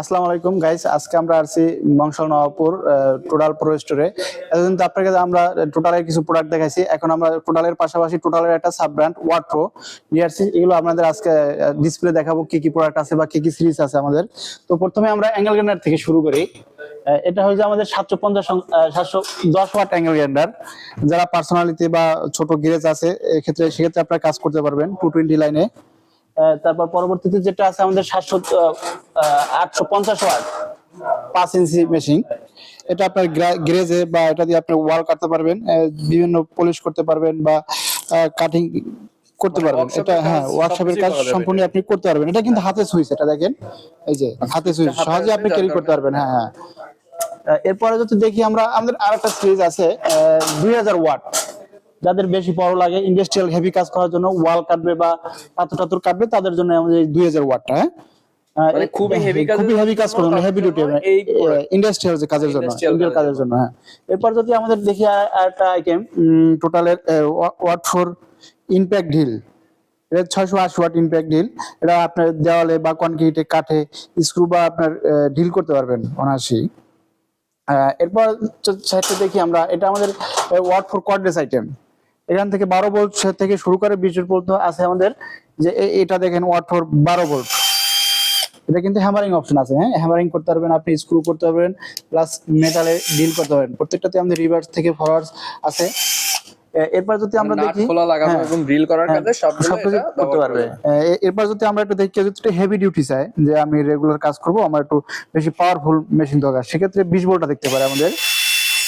আসসালামু আলাইকুম গাইস আজকে আমরা আসছি মংসল নবাবপুর টোটাল প্রো স্টোরে। এতদিন তো আপনাকে আমরা টোটালের কিছু প্রোডাক্ট দেখাইছি। এখন আমরা টোটালের পাশাপাশি টোটালের একটা সাব ব্র্যান্ড ওয়াট্রো নিয়ে আসছি। এগুলো আপনাদের আজকে ডিসপ্লে দেখাবো কি কি প্রোডাক্ট আছে বা কি কি সিরিজ আছে আমাদের। তো প্রথমে আমরা অ্যাঙ্গেল গ্রাইন্ডার থেকে শুরু করি। এটা হচ্ছে আমাদের সাতশো পঞ্চাশ সাতশো দশ ওয়াট অ্যাঙ্গেল গ্রাইন্ডার যারা পার্সোনালিটি বা ছোট গ্যারেজ আছে, এক্ষেত্রে সেক্ষেত্রে আপনারা কাজ করতে পারবেন। টু টোয়েন্টি লাইনে তারপর পরবর্তীতে যেটা আছে আমাদের সাতশো আটশো পঞ্চাশ ওয়াট পাঁচ ইঞ্চি মেশিন এটা আপনার গ্রেজে বা এটা দিয়ে আপনি ওয়াল কাটতে পারবেন বিভিন্ন পলিশ করতে পারবেন বা কাটিং করতে পারবেন। workshop এটা হ্যাঁ ওয়ার্কশপের কাজ সম্পূর্ণ আপনি করতে পারবেন। এটা কিন্তু হাতে সুইচ এটা দেখেন। এই যে হাতে সুইচ সহজে আপনি ক্যারি করতে পারবেন হ্যাঁ হ্যাঁ। এরপরে যদি দেখি আমরা আমাদের আরেকটা সিরিজ আছে দুই হাজার ওয়াট। যাদের বেশি বড় লাগে ইন্ডাস্ট্রিয়াল হেভি কাজ করার জন্য ওয়াল কাটবে বা পাথর টাথর কাটবে তাদের জন্য আমাদের দুই হাজার ওয়াটটা হ্যাঁ? মানে খুবই heavy কাজের খুবই হেভি কাজ হেভি ডিউটি ইন্ডাস্ট্রিয়াল যে কাজের জন্য কাজের জন্য হ্যাঁ। এরপর যদি আমাদের দেখি আর- আইটেম টোটালের ওয়াট ফোর ইম্প্যাক্ট ঢিল এটা ছয়শো আশি ওয়াট ইম্প্যাক্ট ঢিল এটা আপনার দেওয়ালে বা কনক্রিটে কাঠে স্ক্রু বা আপনার ঢিল করতে পারবেন অনায়াসি আহ, এরপর সাইডটা দেখি আমরা এটা আমাদের ওয়াট ফোর কর্ডলেস আইটেম এখান থেকে বারো ভোল্ট থেকে শুরু করে বিশ ভোল্ট পর্যন্ত আছে আমাদের যে এটা দেখেন ওয়াট ফোর বারো ভোল্ট এটা কিন্তু হ্যামারিং অপশন আছে হ্যাঁ? হ্যামারিং করতে পারবেন আপনি স্ক্রু করতে পারবেন প্লাস মেটালে ডিল করতে পারবেন। প্রত্যেকটাতে আমাদের রিভার্স থেকে ফরওয়ার্ড আছে। এরপর যদি আমরা দেখি খোলা লাগানো হ্যাঁ, এবং ড্রিল করার কাজে সবগুলো সবকিছু এটা করতে পারবে। এরপর যদি আমরা একটু দেখি যদি একটু হেভি ডিউটি চাই যে আমি রেগুলার কাজ করব আমার একটু বেশি পাওয়ারফুল মেশিন দরকার সেক্ষেত্রে বিশ ভোল্টটা দেখতে পারে আমাদের।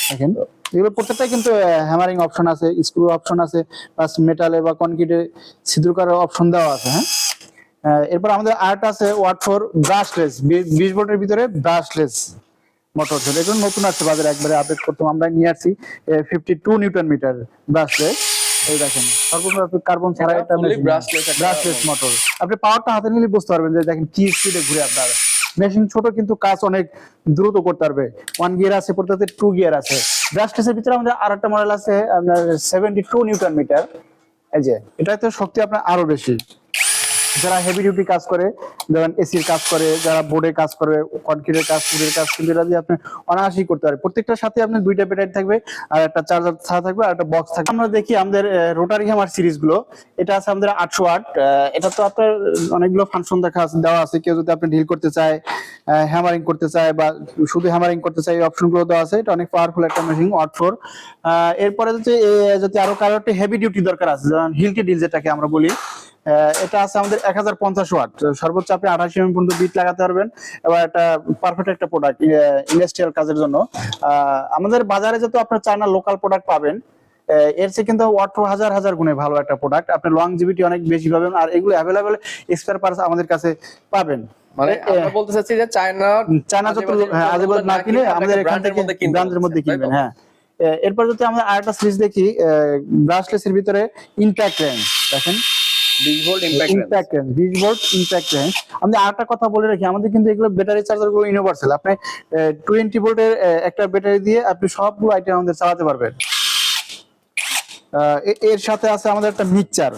দেখেন। এগুলো প্রত্যেকটাই কিন্তু হ্যামারিং অপশন আছে স্ক্রু অপশন আছে প্লাস মেটালে বা কনক্রিটে ছিদ্র করার অপশন দেওয়া আছে হ্যাঁ? এরপর আমাদের আর্ট আছে ওয়াট ফোর ব্রাশলেস বিশ ভোল্টের ভিতরে ব্রাশলেস মোটর ছিল এগুলো নতুন আসছে বাজারে একবারে আপডেট করতাম আমরা নিয়ে আসছি fifty two newton meter brushless এই দেখেন সর্বোচ্চ কার্বন ছাড়া এটা ব্রাশলেস মোটর আপনি পাওয়ারটা হাতে নিলে বুঝতে পারবেন যে দেখেন কি স্পিডে ঘুরে আপনার। মেশিন ছোট, কিন্তু কাজ অনেক দ্রুত করতে পারবে। ওয়ান গিয়ার আছে প্রত্যেকতে টু গিয়ার আছে। ব্রাস্টেসের ভিতরে আমাদের আর একটা মডেল আছে, আপনার সেভেন্টি টু নিউটন মিটার এই যে, এটাতে শক্তি আপনার আরও বেশি। যারা হেভি ডিউটি কাজ করে, যেমন এসির কাজ করে, যারা বোর্ডে কাজ করে কনক্রিটের কাজ ফুডের কাজ, কিন্তু এটা দিয়ে আপনি অনায়াসি করতে পারেন প্রত্যেকটার সাথে আপনার দুইটা ব্যাটারি থাকবে, আর একটা চার্জার ছাড়া থাকবে, আর একটা বক্স থাকবে। আমরা দেখি আমাদের রোটারি হ্যামার সিরিজগুলো, এটা আছে আমাদের আটশো আট এটা তো আপনার অনেকগুলো ফাংশন দেখা আছে, দেওয়া আছে। কেউ যদি আপনি ডিল করতে চায় হ্যামারিং করতে চায় বা শুধু হ্যামারিং করতে চায়, এই অপশনগুলো দেওয়া আছে। এটা অনেক পাওয়ারফুল একটা মেশিন ওয়াট ফোর এরপরে যদি যদি আরও কারও একটা হেভি ডিউটি দরকার আছে, যেমন হিলটি ডিল যেটাকে আমরা বলি এটা আছে আমাদের এক হাজার পঞ্চাশ ওয়াট। সর্বোচ্চ আপনি আঠাশ এম পর্যন্ত বিট লাগাতে পারবেন। এবার একটা পারফেক্ট একটা প্রোডাক্ট ইন্ডাস্ট্রিয়াল কাজের জন্য। আমাদের বাজারে যত আপনার চায়না লোকাল প্রোডাক্ট পাবেন এর চেয়ে কিন্তু ওয়াট হাজার হাজার গুণে ভালো একটা প্রোডাক্ট আপনি লং জিবিটি অনেক বেশি পাবেন আর এগুলো অ্যাভেলেবেল স্পেয়ার পার্টস আমাদের কাছে পাবেন। মানে আমরা বলতে চাচ্ছি যে চায়না চায়না যত হ্যাঁ, না কিনে আমাদের এখান থেকে মধ্যে কিনতে ব্র্যান্ডের মধ্যে কিনবেন হ্যাঁ। এরপর যদি আমরা আরেকটা সিরিজ দেখি ব্রাশলেসের ভিতরে ইম্প্যাক্ট রেঞ্জ দেখেন। 20 ভোল্ট ইম্প্যাক্ট ইম্প্যাক্ট রেঞ্জ বিশ ভোল্ট ইম্প্যাক্ট রেঞ্জ আমি আরেকটা কথা বলে রাখি, আমাদের কিন্তু এগুলো ব্যাটারি চার্জারগুলো ইউনিভার্সাল আপনি টোয়েন্টি ভোল্টের একটা ব্যাটারি দিয়ে আপনি সবগুলো আইটেম আমাদের চালাতে পারবেন। এর সাথে আছে আমাদের একটা মিক্সচার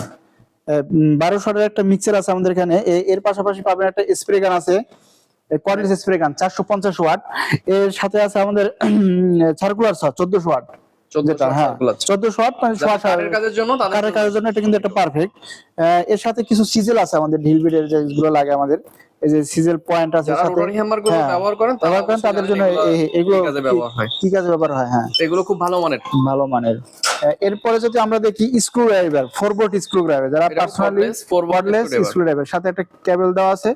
বারো একটা মিক্সচার আছে আমাদের এখানে। এর পাশাপাশি পাবেন একটা স্প্রে গান আছে। কর্ডলেস স্প্রে গান চারশো পঞ্চাশ ওয়াট। এর সাথে আছে আমাদের সার্কুলার সহ চোদ্দশো ওয়াট। যেটা হ্যাঁ চোদ্দশো ওয়াট মানে সোয়া সাড়ে- কাজের জন্য তাদের কাজের জন্য এটা কিন্তু একটা পারফেক্ট এর সাথে কিছু সিজেল আছে আমাদের ঢিল যেগুলো লাগে আমাদের এই যে সিজেল পয়েন্ট আছে সাথে। হ্যামারগুলো ব্যবহার করেন ব্যবহার করেন তাদের জন্য এগুলো কাজে ব্যবহার হয়? কি কাজে ব্যবহার হয় হ্যাঁ। এগুলো খুব ভালো মানের। ভালো মানের। এরপরে যদি আমরা দেখি screwdriver four board screwdriver যারা পার্সোনালি screwdriver। স্ক্রু ড্রাইভার সাথে একটা কেবল দেওয়া আছে।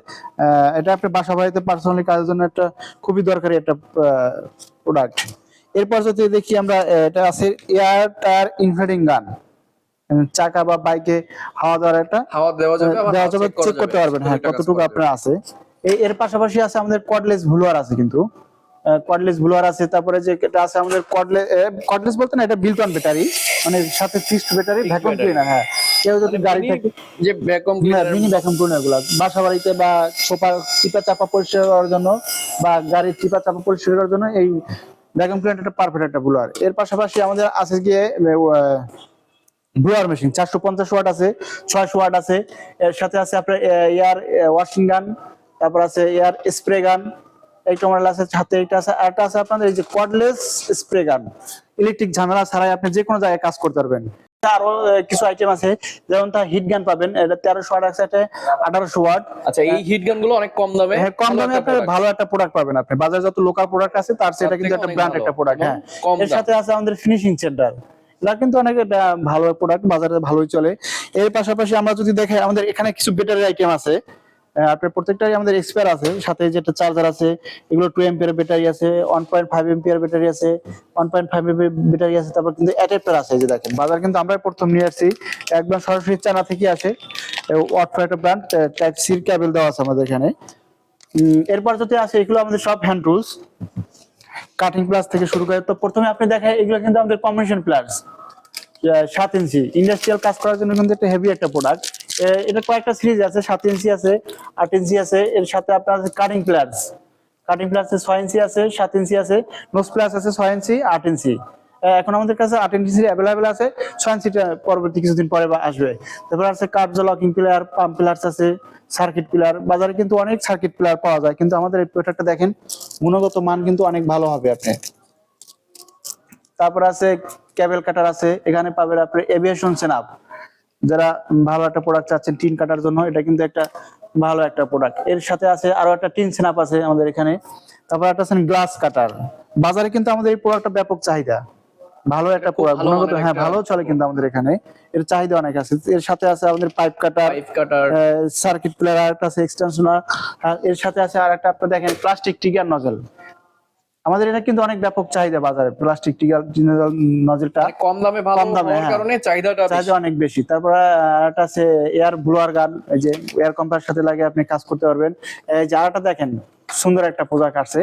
এটা আপনি বাসা বাড়িতে পার্সোনালি কাজের জন্য একটা খুবই দরকারি একটা প্রোডাক্ট এরপর যদি দেখি আমরা এটা আছে এয়ার টায়ার ইনফ্লেটিং গান। চাকা বা বাইকে হাওয়া দেওয়ার একটা হাওয়া দেওয়া যাবে দেওয়া যাবে চেক করতে পারবেন। হ্যাঁ কতটুকু আপনার আছে। এই এর পাশাপাশি আছে আমাদের কর্ডলেস ব্লুয়ার আছে কিন্তু। কর্ডলেস ব্লুয়ার আছে তারপরে যে এটা আছে আমাদের কর্ডলেস কর্ডলেস বলতে না এটা বিল্ট অন ব্যাটারি মানে সাথে ফিক্সড ব্যাটারি ভ্যাকুয়াম ক্লিনার হ্যাঁ। কেউ যদি গাড়ি থাকে যে ভ্যাকুয়াম ক্লিনার মিনি ভ্যাকুয়াম ক্লিনারগুলা বাসা বাড়িতে বা সোফা চিপা চাপা পরিষ্কার করার জন্য বা গাড়ির চিপা চাপা পরিষ্কার করার জন্য এই ভ্যাকুয়াম ক্লিনার একটা পারফেক্ট একটা ব্লোয়ার এর পাশাপাশি আমাদের আছে গিয়ে ব্লোয়ার মেশিন চারশো পঞ্চাশ ওয়াট আছে, ছয়শো ওয়াট আছে। এর সাথে আছে আপনার এয়ার ওয়াশিং গান তারপর আছে এয়ার স্প্রে গান একটা মডেল আছে হাতে এটা আছে আরেকটা আছে আপনাদের এই যে কর্ডলেস স্প্রে গান ইলেকট্রিক ঝামেলা ছাড়াই আপনি যে কোনো জায়গায় কাজ করতে পারবেন। আরও কিছু আইটেম আছে যেমন তার হিট গান পাবেন এটা তেরোশো আট আছে আঠারোশো ওয়াট আচ্ছা এই হিট গানগুলো অনেক কম দামে হ্যাঁ কম ভালো দামে আপনি ভালো একটা প্রোডাক্ট পাবেন আপনি। বাজারে যত লোকাল প্রোডাক্ট আছে তার সেটা কিন্তু একটা ব্র্যান্ড একটা প্রোডাক্ট হ্যাঁ। এর সাথে আছে আমাদের ফিনিশিং সেন্টার এটা কিন্তু অনেক ভালো প্রোডাক্ট বাজারে ভালোই চলে। এর পাশাপাশি আমরা যদি দেখে আমাদের এখানে কিছু বেটারের আইটেম আছে। আপনার প্রত্যেকটাই আমাদের এক্সপায়ার আছে। সাথে যেটা চার্জার আছে, এগুলো টু এম্পিয়ার ব্যাটারি আছে one point five ampere battery আছে ওয়ান পয়েন্ট ফাইভ ব্যাটারি আছে, তারপর কিন্তু অ্যাডাপ্টার আছে যে দেখেন। বাজার কিন্তু আমরা প্রথম নিয়ে আসছি। একদম সরাসরি চানা থেকে আসে। ওয়াট একটা ব্র্যান্ড টাইপ সির ক্যাবেল দেওয়া আছে আমাদের এখানে। এরপর যদি আসে, এগুলো আমাদের সব হ্যান্ড টুলস কাটিং প্লাস থেকে শুরু করে, তো প্রথমে আপনি দেখেন, এগুলো কিন্তু আমাদের কম্বিনেশন প্লাস সাত ইঞ্চি ইন্ডাস্ট্রিয়াল কাজ করার জন্য কিন্তু একটা হেভি একটা প্রোডাক্ট এটা কয়েকটা সিরিজ আছে, সাত ইঞ্চি আছে, আট ইঞ্চি আছে, এর সাথে আপনার কাটিং প্লাস কাটিং প্লাস ছয় ইঞ্চি আছে, সাত ইঞ্চি আছে নোস প্লাস আছে ছয় ইঞ্চি, আট ইঞ্চি। এখন আমাদের কাছে আট ইঞ্চি অ্যাভেলেবেল আছে, ছয় ইঞ্চিটা পরবর্তী কিছুদিন পরে আসবে। তারপর আছে কার্য লকিং প্লেয়ার পাম্প প্লাস আছে সার্কিট প্লেয়ার বাজারে কিন্তু অনেক সার্কিট প্লেয়ার পাওয়া যায়, কিন্তু আমাদের এই প্রোডাক্টটা দেখেন, গুণগত মান কিন্তু অনেক ভালো হবে আপনি তারপর আছে কেবল কাটার আছে, এখানে পাবেন আপনি এভিয়েশন সেনাপ যারা ভালো একটা প্রোডাক্ট চাচ্ছেন টিন কাটার জন্য এটা কিন্তু একটা ভালো একটা প্রোডাক্টের সাথে আছে আরও একটা টিন সেনাপ আছে আমাদের এখানে। তারপর একটা আছেন গ্লাস কাটার বাজারে কিন্তু আমাদের এই প্রোডাক্টটা ব্যাপক চাহিদা। ভালো একটা প্রোডাক্ট গুণগত হ্যাঁ ভালো চলে কিন্তু আমাদের এখানে। এর চাহিদা অনেক আছে। এর সাথে আছে আমাদের pipe cutter pipe cutter circuit plier আর একটা আছে এক্সটেনশনার এর সাথে আছে আর একটা আপনি দেখেন প্লাস্টিক টিগার নজল আমাদের এটা কিন্তু অনেক ব্যাপক চাহিদা বাজারে প্লাস্টিক টিগার নজলটা কম দামে ভালো কম দামে, হ্যাঁ। কারণে চাহিদাটা চাহিদা অনেক বেশি। তারপরে একটা আছে এয়ার ব্লোয়ার গান এই যে এয়ার কম্পার সাথে লাগে আপনি কাজ করতে পারবেন। এই যে আরেকটা দেখেন সুন্দর একটা পোশাক আছে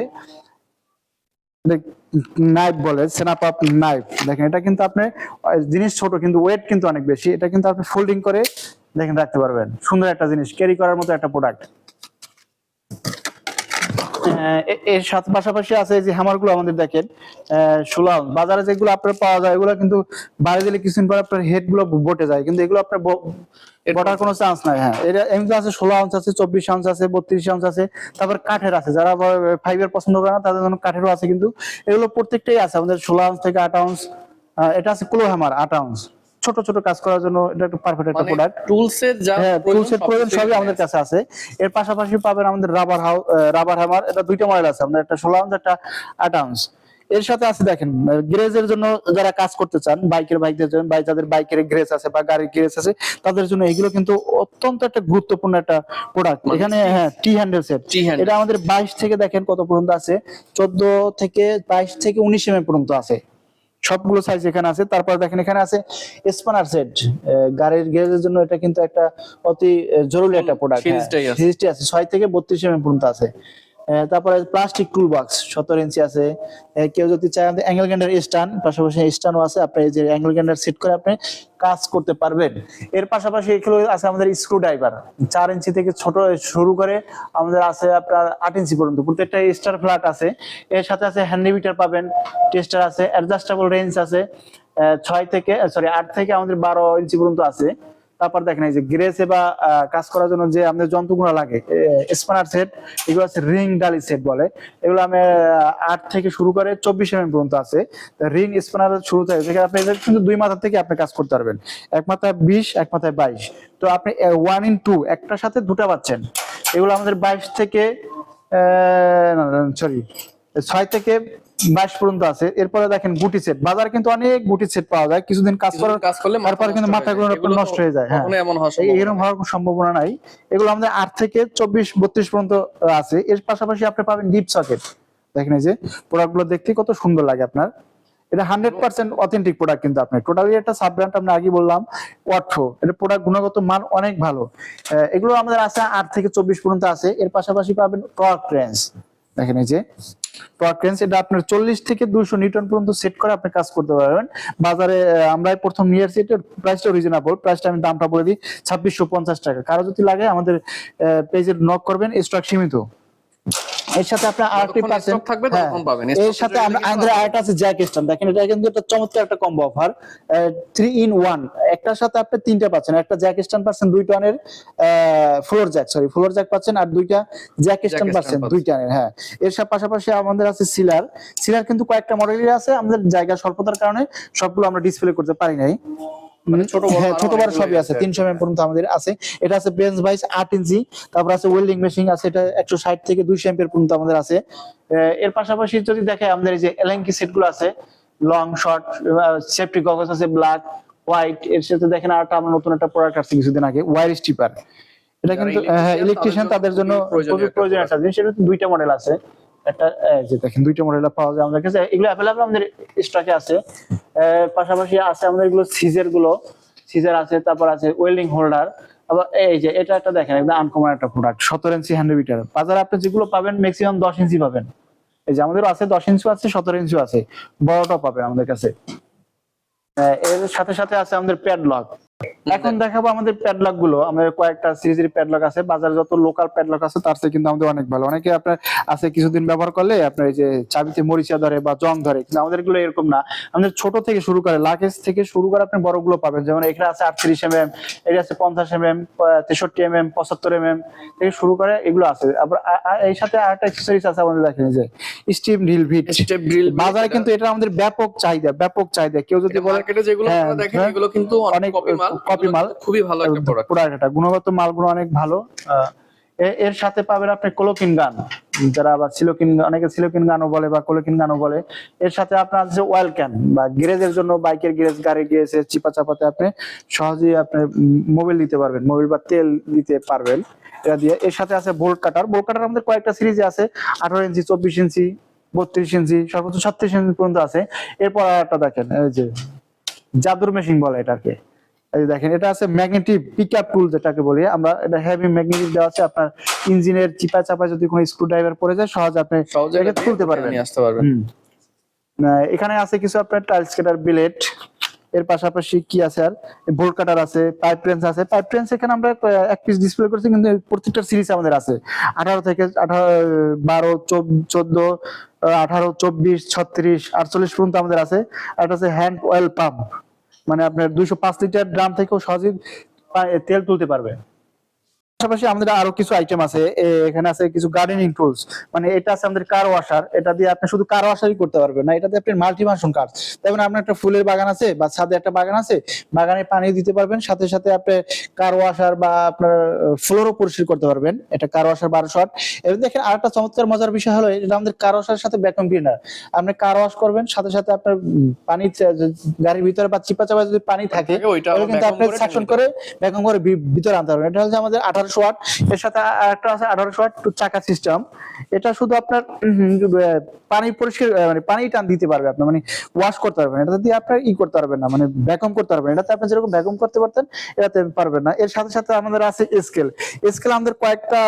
নাইফ বলে সেনাপাপ নাইফ। দেখেন এটা কিন্তু আপনি জিনিস ছোট কিন্তু ওয়েট কিন্তু অনেক বেশি। এটা কিন্তু আপনি ফোল্ডিং করে দেখেন রাখতে পারবেন। সুন্দর একটা জিনিস ক্যারি করার মতো একটা প্রোডাক্ট এর সাথে পাশাপাশি আছে যে হ্যামারগুলো আমাদের দেখেন ষোলো বাজারে যেগুলো আপনার পাওয়া যায় এগুলো কিন্তু বাইরে দিলে কিছুদিন পর আপনার হেডগুলো বটে যায়। কিন্তু এগুলো আপনার বটার কোনো চান্স নাই হ্যাঁ। এটা এমনি আছে ষোলো আউন্স আছে চব্বিশ আউন্স আছে বত্রিশ আউন্স আছে তারপর কাঠের আছে। যারা ফাইবার পছন্দ করে না তাদের জন্য কাঠেরও আছে কিন্তু এগুলো প্রত্যেকটাই আছে। আমাদের ষোলো আউন্স থেকে আট আউন্স এটা আছে ক্লো হ্যামার আট আউন্স ছোট ছোট কাজ করার জন্য এটা একটা পারফেক্ট একটা প্রোডাক্ট যা হ্যাঁ প্রয়োজন সবই আমাদের কাছে আছে। এর পাশাপাশি পাবেন আমাদের রাবার হাউ রাবার হ্যামার এটা দুইটা মডেল আছে আমাদের একটা আউন্স একটা আউন্স এর সাথে আছে দেখেন গ্রেজের জন্য যারা কাজ করতে চান বাইকের বাইকদের জন্য বাই যাদের বাইকের গ্রেজ আছে বা গাড়ির গ্রেজ আছে তাদের জন্য এগুলো কিন্তু অত্যন্ত একটা গুরুত্বপূর্ণ একটা প্রোডাক্ট মানে এখানে হ্যাঁ টি হ্যান্ডেল সেট। এটা আমাদের বাইশ থেকে দেখেন কত পর্যন্ত আছে? চোদ্দ থেকে বাইশ থেকে উনিশ এম পর্যন্ত আছে। সবগুলো সাইজ এখানে আছে। তারপর দেখেন এখানে আছে স্পানার সেট গাড়ির গ্যারেজের জন্য এটা কিন্তু একটা অতি জরুরি একটা প্রোডাক্ট সিরিজটাই আছে। ছয় থেকে বত্রিশ এম পর্যন্ত আছে। তারপরে প্লাস্টিক টুল বক্স সতেরো ইঞ্চি আছে। কেউ যদি চায় অ্যাঙ্গেল গ্যান্ডার স্টান পাশাপাশি স্টানও আছে, আপনি যে অ্যাঙ্গেল গ্যান্ডার সেট করে আপনি কাজ করতে পারবেন। এর পাশাপাশি এগুলো আছে আমাদের স্ক্রু ড্রাইভার চার ইঞ্চি থেকে ছোট শুরু করে আমাদের আছে আপনার আট ইঞ্চি পর্যন্ত। প্রত্যেকটা স্টার ফ্ল্যাট আছে। এর সাথে আছে হ্যান্ডিমিটার পাবেন টেস্টার আছে অ্যাডজাস্টেবল রেঞ্জ আছে। ছয় থেকে সরি আট থেকে আমাদের বারো ইঞ্চি পর্যন্ত আছে। তারপর দেখেন এই যে গ্রেসে বা কাজ করার জন্য যে আমাদের যন্ত্রগুলো লাগে স্পানার সেট এগুলো আছে রিং ডালি সেট বলে। এগুলো আমি আট থেকে শুরু করে চব্বিশ এম পর্যন্ত আছে। রিং স্পানার শুরু থেকে যেখানে আপনি কিন্তু দুই মাথা থেকে আপনি কাজ করতে পারবেন। এক মাথায় বিশ, এক মাথায় বাইশ। তো আপনি ওয়ান ইন টু একটার সাথে দুটা পাচ্ছেন। এগুলো আমাদের বাইশ থেকে সরি ছয় থেকে বাইশ পর্যন্ত আছে। এরপরে দেখেন গুটি সেট বাজারে কিন্তু অনেক গুটি সেট পাওয়া যায়। কিছুদিন কাজ করার কাজ করলে তারপরে কিন্তু মাথাগুলো নষ্ট হয়ে যায় হ্যাঁ। এমন এরকম হওয়ার কোনো সম্ভাবনা নাই। এগুলো আমাদের আট থেকে চব্বিশ বত্রিশ পর্যন্ত আছে। এর পাশাপাশি আপনি পাবেন ডিপ সকেট দেখেন এই যে প্রোডাক্টগুলো দেখতে কত সুন্দর লাগে আপনার। এটা হান্ড্রেড পার্সেন্ট অথেন্টিক প্রোডাক্ট কিন্তু আপনার। টোটালি একটা সাব ব্র্যান্ড আমরা আগে বললাম ওয়াট্রো এটা প্রোডাক্ট গুণগত মান অনেক ভালো। এগুলো আমাদের আছে আট থেকে চব্বিশ পর্যন্ত আছে। এর পাশাপাশি পাবেন টর্ক রেঞ্জ দেখেন এই যে টর্ক রেঞ্জ এটা আপনার চল্লিশ থেকে দুইশো নিউটন পর্যন্ত সেট করে আপনি কাজ করতে পারবেন। বাজারে আমরা প্রথম নিয়ার এটার প্রাইসটা রিজনেবল প্রাইসটা আমি দামটা বলে দিই, ছাব্বিশশো পঞ্চাশ টাকা। কারও যদি লাগে আমাদের পেজের নক করবেন স্টক সীমিত। এর সাথে আপনার আরেকটি পাচ্ছেন থাকবে হ্যাঁ, ততক্ষণ পাবেন। এর সাথে আমরা- কিন্তু আমাদের আর আরেকটা আছে জ্যাক স্ট্যান্ড দেখেন এটা কিন্তু একটা চমৎকার একটা combo offer three in one একটার সাথে আপনি তিনটা পাচ্ছেন। একটা জ্যাক স্ট্যান্ড পাচ্ছেন দুই টনের floor jack sorry floor jack পাচ্ছেন আর দুইটা জ্যাক স্ট্যান্ড পাচ্ছেন। দুই টনের হ্যাঁ। এর সাথে পাশাপাশি আমাদের আছে সিলার সিলার কিন্তু কয়েকটা মডেলের আছে আমাদের জায়গা স্বল্পতার কারণে সবগুলো আমরা ডিসপ্লে করতে পারি নাই। মানে ছোট বড় হ্যাঁ ছোট বড় সবই আছে। তিনশো এম পর্যন্ত আমাদের আছে। এটা আছে বেঞ্চ ভাইস আট ইঞ্চি তারপর আছে ওয়েল্ডিং মেশিন আছে এটা একশো ষাট থেকে দুইশো এম্পের পর্যন্ত আমাদের আছে। এর পাশাপাশি যদি দেখে আমাদের এই যে এলএনকি সেটগুলো আছে লং শর্ট সেফটি গগলস আছে ব্ল্যাক হোয়াইট এর সাথে দেখেন আর আমরা নতুন একটা প্রোডাক্ট আসছে কিছুদিন আগে ওয়ার স্টিপার এটা কিন্তু ইলেকট্রিশিয়ান তাদের তাদের জন্য খুবই প্রয়োজনীয় খুবই একটা জিনিস এটা দুইটা মডেল আছে। একটা যে দেখেন দুইটা মডেল পাওয়া যায় আমাদের কাছে। এগুলো অ্যাভেলেবল আমাদের স্টকে আছে। পাশাপাশি আছে আমাদের এগুলো সিজারগুলো। সিজার আছে তারপর আছে ওয়েল্ডিং হোল্ডার আবার এই যে এটা একটা দেখেন একদম আনকমন একটা প্রোডাক্ট সতেরো ইঞ্চি হ্যান্ডমিটার বাজারে আপনি যেগুলো পাবেন ম্যাক্সিমাম দশ ইঞ্চি পাবেন। এই যে আমাদেরও আছে দশ ইঞ্চি আছে সতেরো ইঞ্চি আছে। বড়টাও পাবেন আমাদের কাছে। এর সাথে সাথে আছে আমাদের প্যাডলক এখন দেখাবো আমাদের প্যাডলকগুলো। আমাদের কয়েকটা সিরিজের প্যাডলক আছে বাজারে যত লোকাল প্যাডলক আছে তার থেকে কিন্তু আমাদের অনেক ভালো। অনেকে আপনার আছে কিছুদিন ব্যবহার করলে আপনার এই যে চাবিতে মরিচা ধরে বা জং ধরে কিন্তু আমাদেরগুলো এরকম না। আমাদের ছোট থেকে শুরু করে লাকেজ থেকে শুরু করে আপনি বড়গুলো পাবেন। যেমন এখানে আছে আটত্রিশ এম এম এটা আছে পঞ্চাশ এম এম তেষট্টি এম এম পঁচাত্তর এম এম থেকে শুরু করে এগুলো আছে। আবার এই সাথে আরেকটা অ্যাক্সেসরিজ আছে আমাদের দেখেন যে স্টিম ঢিল ভিট স্টেপ ড্রিল বাজারে কিন্তু এটা আমাদের ব্যাপক চাহিদা ব্যাপক চাহিদা। কেউ যদি বলে যেগুলো হ্যাঁ, আপনারা দেখেন হ্যাঁ, এগুলো কিন্তু অনেক অনেক কপি মাল। মাল। খুবই ভালো একটা প্রোডাক্ট প্রোডাক্ট এটা গুণগত মালগুলো অনেক ভালো। এর সাথে পাবেন আপনি কোলোকিন গান। যারা আবার সিলোকিন অনেকে সিলোকিন গানও বলে বা কোলোকিন গানও বলে। এর সাথে আপনার আছে ওয়েল ক্যান বা গ্যারেজের জন্য বাইকের গ্যারেজ গাড়ি গ্যারেজের চিপা চাপাতে আপনি সহজেই আপনি মোবাইল দিতে পারবেন মোবাইল বা তেল দিতে পারবেন। এটা দিয়ে এর সাথে আছে বোল্ট কাটার বোল্ট কাটার আমাদের কয়েকটা সিরিজে আছে আঠারো ইঞ্চি চব্বিশ ইঞ্চি বত্রিশ ইঞ্চি সর্বোচ্চ ছত্রিশ ইঞ্চি পর্যন্ত আছে। এরপর আর একটা দেখেন এই যে জাদুর মেশিন বলে এটাকে। এই দেখেন এটা আছে ম্যাগনেটিক পিক আপ টুল যেটাকে বলি। আমরা এটা হেভি ম্যাগনেটিক দেওয়া আছে আপনার ইঞ্জিনের চিপা চাপা যদি কোনো স্ক্রু ড্রাইভার পড়ে যায় সহজে আপনি সহজে এটা তুলতে পারবেন। নিয়ে আসতে পারবেন। এখানে আছে কিছু আপনার টাইলস কাটার বিলেট এর পাশাপাশি কি আছে আর? বোল্ট কাটার আছে পাইপ রেঞ্জ আছে। পাইপ রেঞ্জ এখানে আমরা এক পিস ডিসপ্লে করছি কিন্তু প্রত্যেকটা সিরিজ আমাদের আছে। আঠারো থেকে আঠারো বারো চোদ্দ আঠারো চব্বিশ ছত্রিশ আটচল্লিশ পর্যন্ত আমাদের আছে। আর আছে হ্যান্ড অয়েল পাম্প মানে আপনার দুইশো পাঁচ লিটার ড্রাম থেকেও সহজেই পা- তেল তুলতে পারবে। পাশাপাশি আমাদের আরও কিছু আইটেম আছে। এখানে আছে কিছু গার্ডেনিং টুলস মানে এটা আছে আমাদের কার ওয়াশার এটা দিয়ে আপনি শুধু কার ওয়াশারই করতে পারবেন না এটা দিয়ে আপনি মাল্টি ফাংশন কাজ যেমন আপনার একটা ফুলের বাগান আছে বা ছাদে একটা বাগান আছে বাগানে পানি দিতে পারবেন সাথে সাথে আপনি কার ওয়াশার বা আপনার ফ্লোরও পরিষ্কার করতে পারবেন এটা কার ওয়াশার বারো শট এবার দেখেন আরেকটা চমৎকার মজার বিষয় হলো এটা আমাদের কার ওয়াশার সাথে ভ্যাকুয়াম ক্লিনার আপনি কার ওয়াশ করবেন সাথে সাথে আপনার পানি গাড়ির ভিতরে বা চিপা চাপা যদি পানি থাকে কিন্তু আপনি সাকশন করে ভ্যাকুয়াম করে ভিতরে আনতে পারবেন। এটা হচ্ছে আমাদের আঠারোশো ওয়াট এর সাথে আরেকটা আছে আঠারোশো ওয়াট চাকা সিস্টেম এটা শুধু আপনার পানি পরিষ্কার মানে পানি টান দিতে পারবে আপনার মানে ওয়াশ করতে পারবেন। এটা দিয়ে আপনার ই করতে পারবেন না মানে ভ্যাকুয়াম করতে পারবেন এটাতে আপনি যেরকম ভ্যাকুয়াম করতে পারতেন এটাতে পারবেন না। এর সাথে সাথে আমাদের আছে স্কেল স্কেল আমাদের কয়েকটা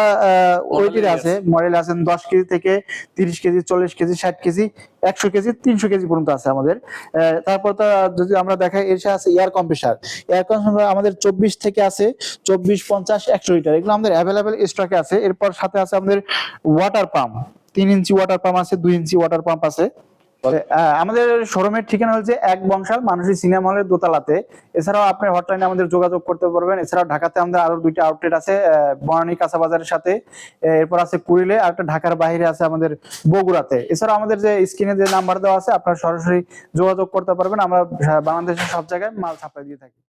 ওয়েটের আছে মডেল আছে দশ কেজি থেকে তিরিশ কেজি চল্লিশ কেজি ষাট কেজি। একশো কেজি, তিনশো কেজি পর্যন্ত আছে আমাদের। তারপর তো যদি আমরা দেখাই, এর সাথে আছে এয়ার কম্প্রেসার এয়ার কম্প্রেসার আমাদের চব্বিশ থেকে আছে, চব্বিশ, পঞ্চাশ, একশো লিটার এগুলো আমাদের অ্যাভেলেবেল স্টকে আছে। এরপর সাথে আছে আমাদের ওয়াটার পাম্প তিন ইঞ্চি ওয়াটার পাম্প আছে, দুই ইঞ্চি ওয়াটার পাম্প আছে। আমাদের শোরুমের ঠিকানা হচ্ছে এক বংশাল মানুষের সিনেমা হলের দোতলাতে। এছাড়াও আপনি হটলাইনে আমাদের যোগাযোগ করতে পারবেন। এছাড়াও ঢাকাতে আমাদের আরও দুইটা আউটলেট আছে বনানী কাঁচা বাজারের সাথে এরপর আছে কুড়িলে, আর একটা ঢাকার বাইরে আছে আমাদের বগুড়াতে। এছাড়াও আমাদের যে স্ক্রিনে যে নাম্বার দেওয়া আছে, আপনারা সরাসরি যোগাযোগ করতে পারবেন। আমরা বাংলাদেশের সব জায়গায় মাল সাপ্লাই দিয়ে থাকি।